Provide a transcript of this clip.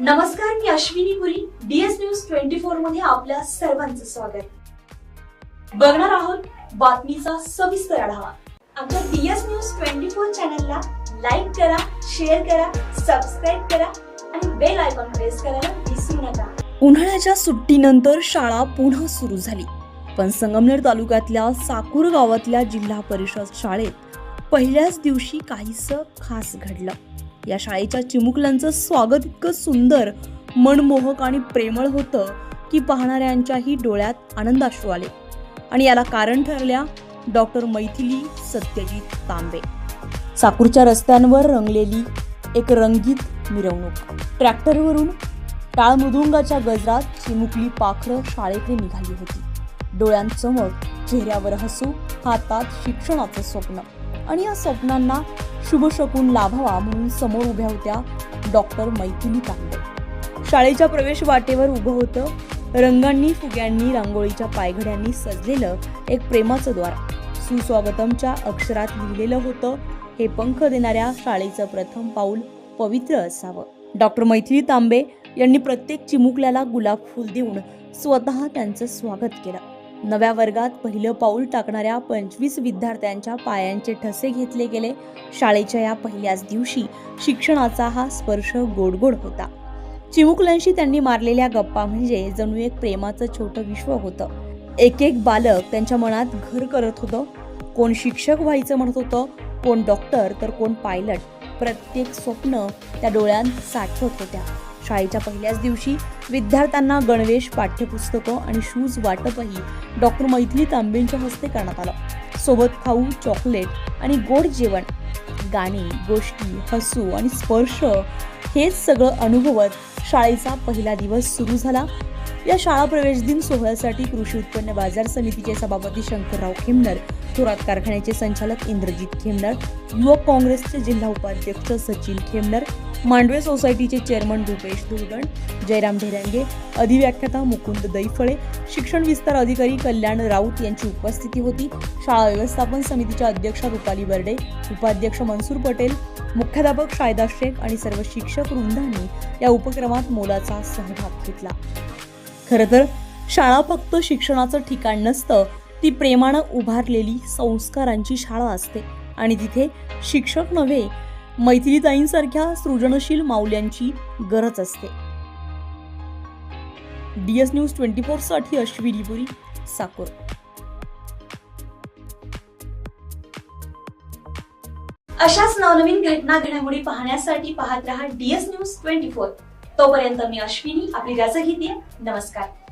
नमस्कार मी Ashwini Puri. DS news twenty फोरमध्ये आपल्या सर्वांचं स्वागत. बघणार आहोत बातमीचा सविस्तर आढावा. आमच्या डीएस न्यूज ट्वेंटी फोर चॅनलला लाईक करा शेअर करा सबस्क्राईब करा आणि बेल आयकॉन प्रेस करायला विसरू नका. उन्हाळ्याच्या सुट्टीनंतर शाळा पुन्हा सुरू झाली. पण संगमनेर तालुक्यातल्या साकूर गावातल्या जिल्हा परिषद शाळेत पहिल्याच दिवशी काहीसं खास घडलं. या शाळेच्या चिमुकल्यांचं स्वागत इतकं सुंदर मनमोहक आणि प्रेमळ होतं की पाहणाऱ्यांच्याही डोळ्यात आनंदाश्रू आले. आणि याला कारण ठरल्या डॉक्टर मैथिली सत्यजित तांबे. साकूरच्या रस्त्यांवर रंगलेली एक रंगीत मिरवणूक. ट्रॅक्टरवरून टाळ मृदुंगाच्या गजरात चिमुकली पाखरं शाळेकडे निघाली होती. डोळ्यांसमोर चेहऱ्यावर हसू हातात शिक्षणाचं स्वप्न. आणि या स्वप्नांना शुभशकून लाभावा म्हणून समोर उभ्या होत्या डॉक्टर मैथिली तांबे. शाळेच्या प्रवेश वाटेवर उभं होतं. रंगांनी फुग्यांनी रांगोळीच्या पायघड्यांनी सजलेलं एक प्रेमाचं द्वार. सुस्वागतमच्या अक्षरात लिहिलेलं होतं हे पंख देणाऱ्या शाळेचं प्रथम पाऊल पवित्र असावं. डॉक्टर मैथिली तांबे यांनी प्रत्येक चिमुकल्याला गुलाब फूल देऊन स्वतः त्यांचं स्वागत केलं. नव्या वर्गात पहिलं पाऊल टाकणाऱ्या पंचवीस विद्यार्थ्यांच्या पायांचे ठसे घेतले गेले. शाळेच्या या पहिल्याच दिवशी शिक्षणाचा हा स्पर्श गोडगोड होता. चिमुकल्यांशी त्यांनी मारलेल्या गप्पा म्हणजे जणू एक प्रेमाचं छोटं विश्व होतं. एक एक बालक त्यांच्या मनात घर करत होतं. कोण शिक्षक व्हायचं म्हणत होतं कोण डॉक्टर तर कोण पायलट. प्रत्येक स्वप्न त्या डोळ्यांत साठवत होत्या. शाळेच्या पहिल्याच दिवशी विद्यार्थ्यांना गणवेश पाठ्यपुस्तकं आणि शूज वाटपही डॉक्टर मैथिली तांबेंच्या हस्ते करण्यात आलं. सोबत खाऊ चॉकलेट आणि गोड जेवण गाणी गोष्टी हसू आणि स्पर्श हेच सगळं अनुभवत शाळेचा पहिला दिवस सुरू झाला. या शाळा प्रवेश दिन सोहळ्यासाठी कृषी उत्पन्न बाजार समितीचे सभापती शंकरराव खेमनर थोरात कारखान्याचे संचालक इंद्रजित खेमनर युवक काँग्रेसचे जिल्हा उपाध्यक्ष सचिन खेमनर मांडवे सोसायटीचे चेअरमन रुपेश दुर्गण जयराम ढेरांगे अधिव्याख्याता मुकुंद दैफळे शिक्षण विस्तार अधिकारी कल्याण राऊत यांची उपस्थिती होती. शाळा व्यवस्थापन समितीच्या अध्यक्षा रुपाली बर्डे उपाध्यक्ष मनसूर पटेल मुख्याध्यापक शायदा शेख आणि सर्व शिक्षक वृंदांनी या उपक्रमात मोलाचा सहभाग घेतला. खरं तर शाळा फक्त शिक्षणाचं ठिकाण नसतं ती प्रेमानं उभारलेली संस्कारांची शाळा असते. आणि तिथे शिक्षक नव्हे मैथिलीताईंसारख्या सृजनशील माऊल्यांची गरज असते. डीएस न्यूज ट्वेंटी फोरसाठी अश्विनी पुरी साकोर. अशाच नवनवीन घटना घडामोडी पाहण्यासाठी पाहत रहा डीएस न्यूज ट्वेंटी फोर. तोपर्यंत मी अश्विनी आपली रजा घेते. नमस्कार.